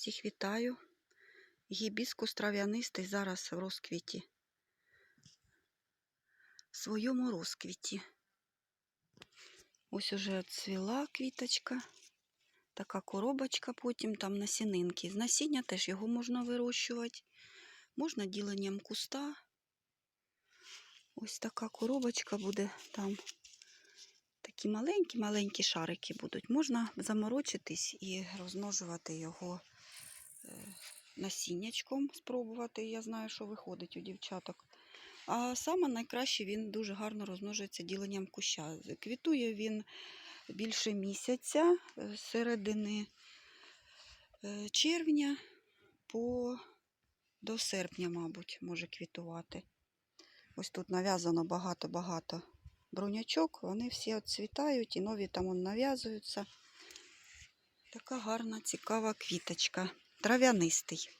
Всіх вітаю. Гібіскус трав'янистий зараз в розквіті. В своєму розквіті. Ось уже цвіла квіточка. Така коробочка потім там насінинки. З насіння теж його можна вирощувати. Можна діленням куста. Ось така коробочка буде там. Такі маленькі-маленькі шарики будуть. Можна заморочитись і розмножувати його насіннячком, спробувати. Я знаю, що виходить у дівчаток. А саме найкраще він дуже гарно розмножується діленням куща. Квітує він більше місяця, е, з середини е, червня по до серпня, мабуть, може квітувати. Ось тут нав'язано багато-багато брунячок, вони всі відцвітають і нові там нав'язуються. Така гарна, цікава квіточка. Трав'янистий.